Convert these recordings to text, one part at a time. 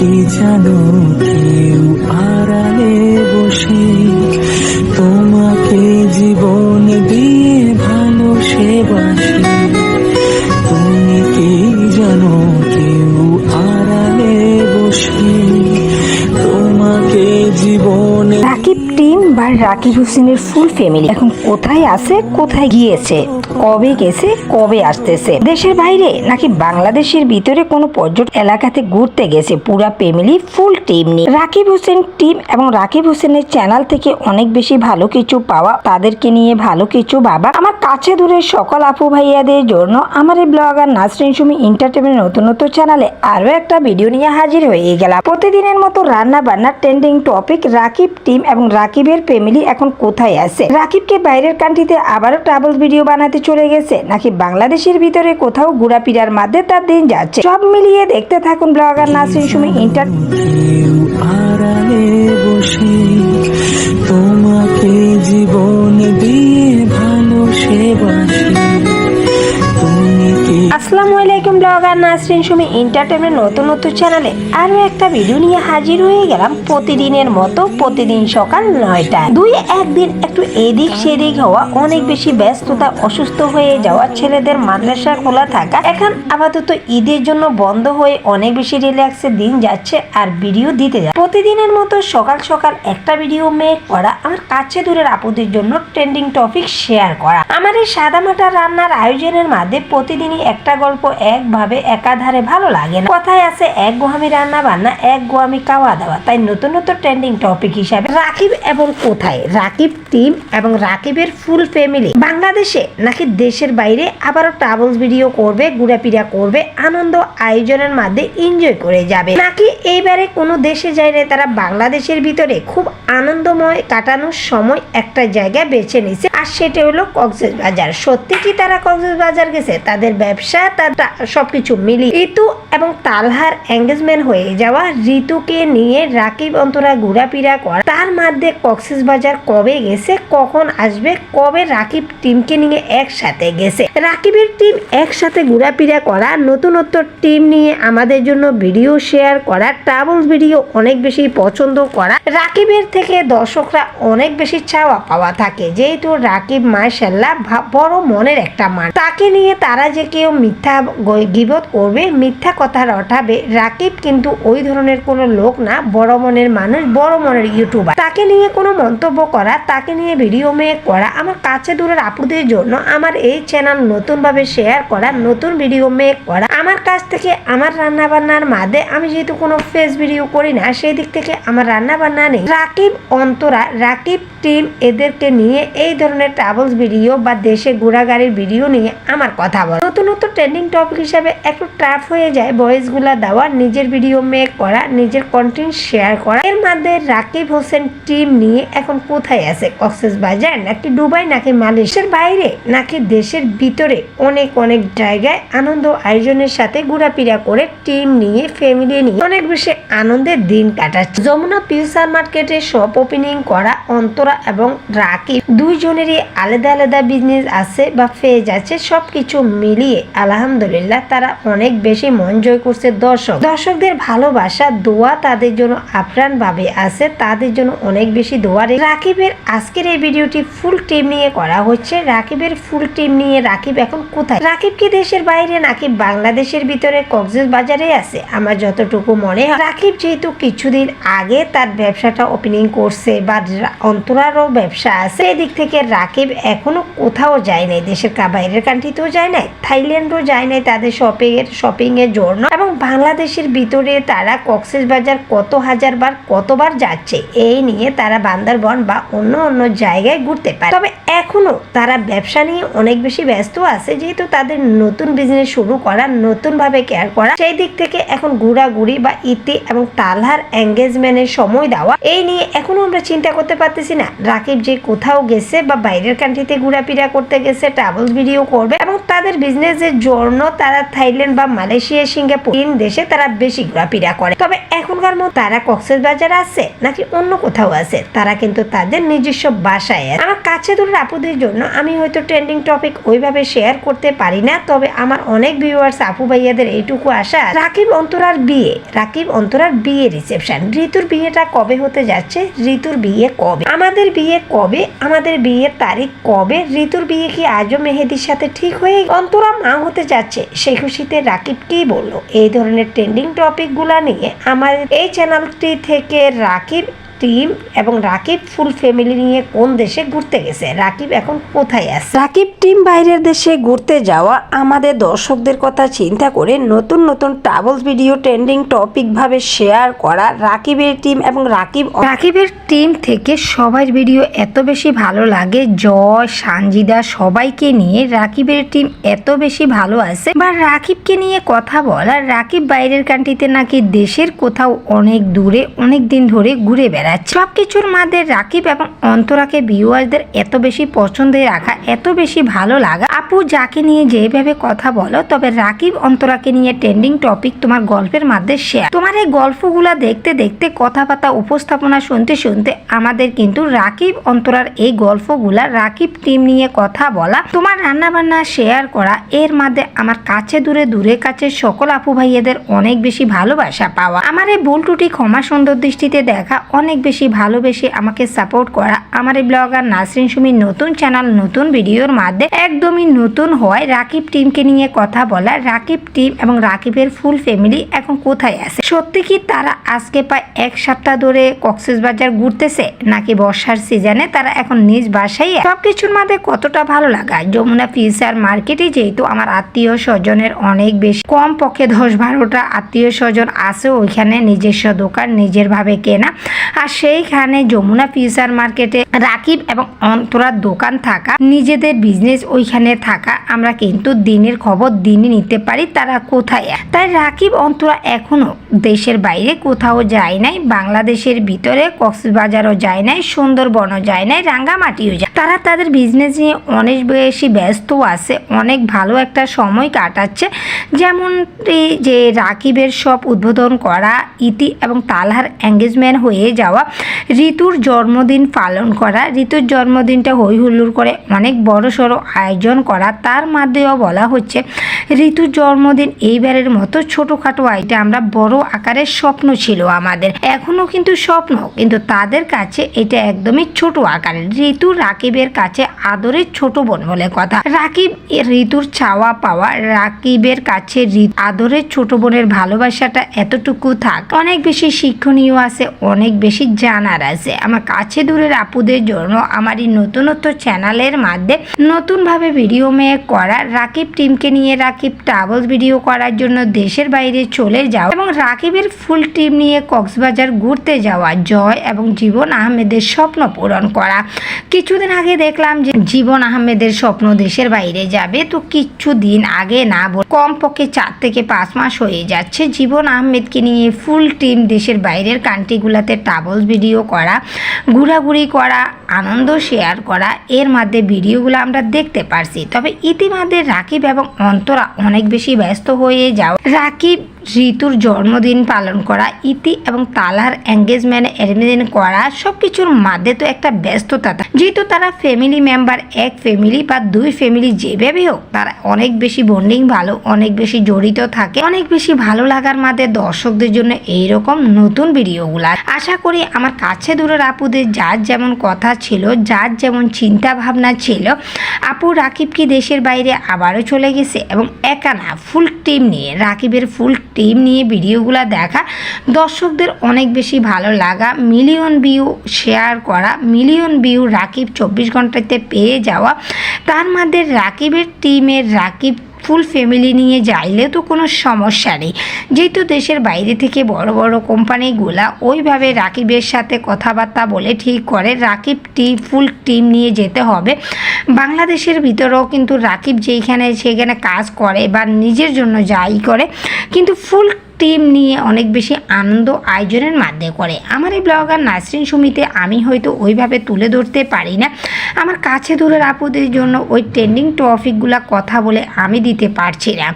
কি জানো কেউ আড়ালে বসে টিম বা রাকিব হোসেনের ফুল ফ্যামিলি এখন কোথায় আছে, কোথায় গিয়েছে, কবে গেছে, কবে আসতেছে? দেশের বাইরে নাকি বাংলাদেশের ভিতরে কোনো পর্যটন এলাকাতে ঘুরতে গেছে পুরা ফ্যামিলি ফুল টিম নিয়ে? রাকিব হোসেন টিম এবং রাকিব হোসেনের চ্যানেল থেকে অনেক বেশি ভালো কিছু পাওয়া তাদেরকে নিয়ে ভালো কিছু বাবা আমার কাছে দূরের সকল আপু ভাইয়াদের জন্য আমার এই ব্লগার নাসরিন সুমি এন্টারটেনমেন্ট নতুন নতুন চ্যানেলে আরও একটা ভিডিও নিয়ে হাজির হয়ে গেলাম। প্রতিদিনের মতো রান্না বান্নার ট্রেন্ডিং টপিক রাকিব টিম এবং রাকিবের ফ্যামিলি এখন কোথায় আছে? রাকিবকে বাইরের কান্ট্রিতে আবারও ট্রাভেল ভিডিও বানাতে চলে গেছে। নাকি বাংলাদেশের ভিতরে কোথাও ঘোরাফেরার মাধ্যমে তার দিন যাচ্ছে? সব মিলিয়ে দেখতে থাকুন ব্লগার নাসরিন সুমি এন্টার কেউ তোমাকে জীবন দিয়ে ভালো আসসালামু আলাইকুম ব্লগার নাসরিন সুমি এন্টারটেনমেন্ট নতুন নতুন চ্যানেলে আরও একটা ভিডিও নিয়ে হাজির হয়ে গেলাম প্রতিদিনের মতো প্রতিদিন সকাল নয়টায়। দুই একদিন একটু এদিক সেদিক হওয়া, অনেক বেশি ব্যস্ততা, অসুস্থ হয়ে যাওয়া, ছেলেদের মাদ্রাসা খোলা থাকা, এখন আপাতত ঈদের জন্য বন্ধ হয়ে অনেক বেশি রিল্যাক্সে দিন যাচ্ছে আর ভিডিও দিতে যায় প্রতিদিনের মতো সকাল সকাল একটা ভিডিও মেক করা আমার কাছে দূরের আপুদের জন্য ট্রেন্ডিং টপিক শেয়ার করা। আমার এই সাদামাটা রান্নার আয়োজনের মাধ্যমে প্রতিদিনই একটা গল্প একভাবে একাধারে ভালো লাগে না। কথায় আছে, এক গোহামি রান্না বান্না এক গোহামি খাওয়া দাওয়া তাই নতুন নতুন ট্রেন্ডিং টপিক হিসাবে রাকিব এবং কোথায়? রাকিব টিম এবং রাকিবের ফুল ফ্যামিলি বাংলাদেশে নাকি দেশের বাইরে আবারও ট্রাভেলস ভিডিও করবে, ঘুরাফিরা করবে, আনন্দ আয়োজনের মাঝে এনজয় করে যাবে। নাকি এইবারে কোনো দেশে যায় না তারা বাংলাদেশের ভিতরে খুব আনন্দময় কাটানোর সময় একটা জায়গা বেছে নিছে? আর সেটা হলো কক্সেস বাজার সত্যি কি তারা কক্সেস বাজার গেছে? তাদের ব্যবসা তার টা- সবকিছু মিলিয়ে। ঋতু এবং তালহার এঙ্গেজমেন্ট হয়ে যাওয়া ঋতুকে নিয়ে রাকিব অন্তরা ঘোরাফেরা করা তার মধ্যে কক্সেস বাজার কবে গেছে, কখন আসবে, কবে রাকিব টিমকে নিয়ে একসাথে গেছে। রাকিবের টিম একসাথে ঘোরাফেরা করা, নতুনত্ব টিম নিয়ে আমাদের জন্য ভিডিও শেয়ার করা ট্রাভেলস ভিডিও অনেক বেশি পছন্দ করা। রাকিবের থেকে দর্শকরা অনেক বেশি চাওয়া পাওয়া থাকে। যেহেতু রাকিব মার্শাল্লাহ বড় মনের একটা মান তাকে নিয়ে তারা যে কেউ মিথ্যা গিবত করবে মিথ্যা কথা রটাবে রাকিব কিন্তু ওই ধরনের কোনো লোক না, বড় মনের মানুষ বড় মনের ইউটিউবার তাকে নিয়ে কোনো মন্তব্য করা তাকে নিয়ে ভিডিও মেয়ে করা আমার কাছে দূরের আপুদের জন্য আমার এই চ্যানেল নতুনভাবে শেয়ার করা নতুন ভিডিও মেয়ে করা আমার কাছ থেকে আমার রান্না বান্নার মাঝে আমি যেহেতু কোনো ফেস ভিডিও করি না, সেই দিক থেকে আমার রান্না বান্না নেই। রাকিব অন্তরা, রাকিব টিম এদেরকে নিয়ে এই ধরনের ট্রাভেলস ভিডিও বা দেশে ঘোরাগাড়ির ভিডিও নিয়ে আমার কথা বলা। নতুন নতুন ট্রেন্ডিং টপিক হিসাবে একটু টাফ হয়ে যায় ভয়েসগুলা দেওয়া, নিজের ভিডিও মেক করা, নিজের কন্টেন্ট শেয়ার করা। এর মধ্যে রাকিব হোসেন টিম নিয়ে এখন কোথায় আছে? কক্সেস বাজার নাকি দুবাই নাকি মালয়েশিয়ার বাইরে? নাকি দেশের ভিতরে অনেক অনেক জায়গায় আনন্দ আয়োজনের সাথে ঘোরাফেরা করে টিম নিয়ে ফ্যামিলি নিয়ে অনেক বেশি আনন্দের দিন কাটাচ্ছে। যমুনা ফিউচার মার্কেটে শপ ওপেনিং করা অন্তরা এবং রাকিব দুইজনেরই আলাদা আলাদা বিজনেস আছে বা ফেজ আছে, সবকিছু মিলিয়ে আলহামদুলিল্লাহ তারা অনেক বেশি মন জয় করছে দর্শক। দর্শকদের ভালোবাসা, দোয়া তাদের জন্য আপ্রাণ ভাবে আছে, তাদের জন্য অনেক বেশি দোয়া রাকিবের আজকের এই ভিডিওটি ফুল টিম নিয়ে করা হচ্ছে। রাকিবের ফুল টিম নিয়ে রাকিব এখন কোথায়? রাকিব কি দেশের বাইরে নাকি বাংলাদেশের ভিতরে কক্সেস বাজারে আছে। আমার যতটুকু মনে হয়, রাকিব যেহেতু কিছুদিন আগে তার ব্যবসাটা ওপেনিং করছে বা অন্তরারও ব্যবসা আছে, এদিক থেকে রাকিব এখনও কোথাও যায় নাই, দেশের কা- বাইরের কান্ট্রিতেও যায় নাই, থাইল্যান্ডও যায় নাই তাদের শপিং এর শপিং এর জন্য। এবং বাংলাদেশের ভিতরে তারা কক্সেস বাজার কত হাজার বার, কতবার যাচ্ছে, এই নিয়ে তারা বান্দরবন বা অন্য অন্য জায়গায় ঘুরতে পারে। তবে এখনও তারা ব্যবসা নিয়ে অনেক বেশি ব্যস্ত আছে, যেহেতু তাদের নতুন বিজনেস শুরু করা নতুন ভাবে কেয়ার করা। সেই দিক থেকে এখন ঘোরাঘুরি বা ইতি এবং তালহার এঙ্গেজমেন্টের সময় দেওয়া, এই নিয়ে এখনও আমরা চিন্তা করতে পারতেছি না। রাকিব যে কোথাও গেছে বা বাইরের কান্ট্রিতে ঘোরাফেরা করতে গেছে ট্রাভেলস ভিডিও করবে এবং তাদের বিজনেসের জন্য তারা থাইল্যান্ড বা মালয়েশিয়া, সিঙ্গাপুর তিন দেশে তারা বেশি ঘোরাফেরা করে। তবে এখনকার মতো তারা কক্সেস বাজার আছে নাকি অন্য কোথাও আছে? তারা কিন্তু তাদের নিজস্ব বাসায় আমার কাছে দূরের আপুদের জন্য আমি হয়তো ট্রেন্ডিং টপিক ওইভাবে শেয়ার করতে পারি না, তবে আমার অনেক ভিউয়ার্স আপু আপু ভাইয়াদের এইটুকু আশা, রাকিব অন্তরার বিয়ে, রাকিব অন্তরার বিয়ে রিসেপশন ঋতুর বিয়েটা কবে হতে যাচ্ছে? ঋতুর বিয়ে কবে? আমাদের বিয়ে কবে? আমাদের বিয়ের তারিখ কবে? ঋতুর বিয়ে কি আজও মেহেদির সাথে ঠিক হয়ে অন্তরা মা হতে যাচ্ছে? সেই খুশিতে রাকিব কি বলল? এই ধরনের ট্রেন্ডিং টপিকগুলো নিয়ে আমার এই চ্যানেলটি থেকে রাকিব টিম এবং রাকিব ফুল ফ্যামিলি নিয়ে কোন দেশে ঘুরতে গেছে? রাকিব এখন কোথায় আছে? রাকিব টিম বাইরের দেশে ঘুরতে যাওয়া আমাদের দর্শকদের কথা চিন্তা করে নতুন নতুন ট্রাভেলস ভিডিও ট্রেন্ডিং টপিক ভাবে শেয়ার করা রাকিবের টিম এবং রাকিব রাকিবের টিম থেকে সবার ভিডিও এত বেশি ভালো লাগে জয় সানজিদা সবাইকে নিয়ে রাকিবের টিম এত বেশি ভালো আছে। বা রাকিবকে নিয়ে কথা বলা রাকিব বাইরের কান্ট্রিতে নাকি দেশের কোথাও অনেক দূরে অনেক দিন ধরে ঘুরে সবকিছুর মধ্যে রাকিব এবং অন্তরাকে ভিউয়ারদের এত বেশি পছন্দে রাখা, এত বেশি ভালো লাগা। আপু যাকে নিয়ে যেভাবে কথা বলো, তবে রাকিব অন্তরাকে নিয়ে ট্রেন্ডিং টপিক তোমার গল্পের মধ্যে শেয়ার তোমার এই গল্পগুলা দেখতে দেখতে, কথাবার্তা, উপস্থাপনা শুনতে শুনতে আমাদের কিন্তু রাকিব অন্তরার এই গল্পগুলা, রাকিব টিম নিয়ে কথা বলা, তোমার রান্না বান্না শেয়ার করা, এর মধ্যে আমার কাছে দূরে দূরে কাছে সকল আপু ভাইয়েদের অনেক বেশি ভালোবাসা পাওয়া। আমার এই ভুল টুটি ক্ষমা সুন্দর দৃষ্টিতে দেখা, অনেক বেশি ভালোবেসে আমাকে সাপোর্ট করা আমার এই ব্লগার নাসরিন সুমির নতুন চ্যানেল নতুন ভিডিওর মাধ্যমে একদমই নতুন হয় রাকিব টিমকে নিয়ে কথা বলা, রাকিব টিম এবং রাকিবের ফুল ফ্যামিলি এখন কোথায় আছে? সত্যি কি তারা আজকে প্রায় এক সপ্তাহ ধরে কক্সবাজার ঘুরতেছে, নাকি বর্ষার সিজনে তারা এখন নিজ বাসায় সবকিছুর মধ্যে কতটা ভালো লাগা? যমুনা ফিউচার মার্কেটে যেহেতু আমার আত্মীয় স্বজনের অনেক বেশি কম পক্ষে দশ বারোটা আত্মীয় স্বজন আছে, ওইখানে নিজস্ব দোকান, নিজের ভাবে কেনা। আর সেইখানে যমুনা ফিউচার মার্কেটে রাকিব এবং অন্তরার দোকান থাকা, নিজেদের বিজনেস ওইখানে থাকা, আমরা কিন্তু দিনের খবর দিনই নিতে পারি তারা কোথায়। তাই রাকিব, অন্তরা এখনও দেশের বাইরে কোথাও যায় নাই, বাংলাদেশের ভিতরে, কক্সবাজারও যায় নাই, সুন্দরবনও যায় নাই, রাঙ্গামাটিও যায়। তারা তাদের বিজনেস নিয়ে অনেক বেশি ব্যস্ত আছে, অনেক ভালো একটা সময় কাটাচ্ছে। যেমন যে রাকিবের সব উদ্বোধন করা, ইতি এবং তালহার এঙ্গেজমেন্ট হয়ে যাওয়া ঋতুর জন্মদিন পালন করা। ঋতুর জন্মদিনটা হই হুল্লোড় করে অনেক বড় সড়ো আয়োজন করা। তার মাধ্যমেও বলা হচ্ছে, ঋতুর জন্মদিন এইবারের মতো ছোটোখাটো আইটা আমরা বড় আকারের স্বপ্ন ছিল আমাদের। এখনও কিন্তু স্বপ্ন, কিন্তু তাদের কাছে এটা একদমই ছোট আকারের। ঋতু রাকিবের কাছে আদরের ছোট বোন বলে কথা। রাকিব ঋতুর চাওয়া পাওয়া, রাকিবের কাছে আদরের ছোট বোনের ভালোবাসাটা এতটুকু থাক। অনেক বেশি শিক্ষণীয় আছে, অনেক বেশি জানার আছে। আমার কাছে দূরের আপুদের জন্য আমার এই নতুনত্ব চ্যানেলের মাধ্যমে নতুনভাবে ভিডিও মেয়ে করা রাকিব টিমকে নিয়ে রাকিব ট্রাভেলস ভিডিও করার জন্য দেশের বাইরে চলে যাওয়া এবং রাকিবের ফুল টিম নিয়ে কক্সবাজার ঘুরতে যাওয়া, জয় এবং জীবন আহমেদের স্বপ্ন পূরণ করা। কিছুদিন আগে দেখলাম যে জীবন আহমেদের স্বপ্ন দেশের বাইরে যাবে, তো কিছু দিন আগে না বল কমপক্ষে চার থেকে পাঁচ মাস হয়ে যাচ্ছে। জীবন আহমেদকে নিয়ে ফুল টিম দেশের বাইরের কান্ট্রিগুলোতে ট্রাভেলস ভিডিও করা, ঘোরাঘুরি করা, আনন্দ শেয়ার করা, এর মধ্যে ভিডিওগুলো আমরা দেখতে পারছি। তবে ইতিমধ্যে রাকিব এবং অন্তরা অনেক বেশি ব্যস্ত হয়ে যাও রাকিব ঋতুর জন্মদিন পালন করা, ইতি এবং তালার এঙ্গেজমেন্ট অ্যারেঞ্জমেন্ট করা সব কিছুর মধ্যে তো একটা ব্যস্ততা। যেহেতু তারা ফ্যামিলি মেম্বার এক ফ্যামিলি বা দুই ফ্যামিলি যেভাবে হোক, তারা অনেক বেশি বন্ডিং ভালো, অনেক বেশি জড়িত থাকে, অনেক বেশি ভালো লাগার মধ্যে দর্শকদের জন্য এইরকম নতুন ভিডিওগুলা। আশা করি আমার কাছে দূরের আপুদের যার যেমন কথা ছিল, যার যেমন চিন্তা ভাবনা ছিল, আপু রাকিব কি দেশের বাইরে আবারও চলে গেছে এবং একা না ফুল টিম নিয়ে, রাকিবের ফুল টিম নিয়ে ভিডিওগুলো দেখা, দর্শকদের অনেক বেশি ভালো লাগা মিলিয়ন ভিউ শেয়ার করা মিলিয়ন ভিউ রাকিব চব্বিশ ঘন্টাতে পেয়ে যাওয়া। তার মধ্যে রাকিবের টিমের রাকিব ফুল ফ্যামিলি নিয়ে যাইলে তো কোনো সমস্যা নেই। যেহেতু দেশের বাইরে থেকে বড় বড় কোম্পানিগুলা ওইভাবে রাকিবের সাথে কথাবার্তা বলে ঠিক করে, রাকিব টিম ফুল টিম নিয়ে যেতে হবে। বাংলাদেশের ভিতরেও কিন্তু রাকিব যেইখানে সেখানে কাজ করে বা নিজের জন্য যাই করে, কিন্তু ফুল টিম নিয়ে অনেক বেশি আনন্দ আয়োজনের মাধ্যমে করে। আমার এই ব্লগার নাসরিন সুমিতে আমি হয়তো ওইভাবে তুলে ধরতে পারি না। আমার কাছে দূরের আপুদের জন্য ওই ট্রেন্ডিং টপিকগুলো কথা বলে আমি দিতে পারছি না।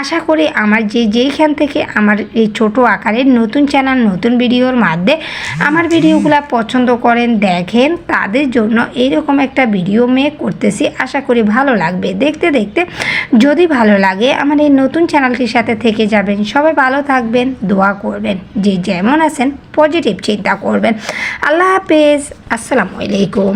আশা করি আমার যে যেইখান থেকে আমার এই ছোট আকারের নতুন চ্যানেল নতুন ভিডিওর মাধ্যমে আমার ভিডিওগুলো পছন্দ করেন, দেখেন, তাদের জন্য এইরকম একটা ভিডিও মেক করতেছি। আশা করি ভালো লাগবে। দেখতে দেখতে যদি ভালো লাগে, আমার এই নতুন চ্যানেলটির সাথে থেকে যাবেন। সবাই ভালো থাকবেন দোয়া করবেন। যে যেমন আছেন পজিটিভ চিন্তা করবেন। আল্লাহ হাফেজ। আসসালামু আলাইকুম।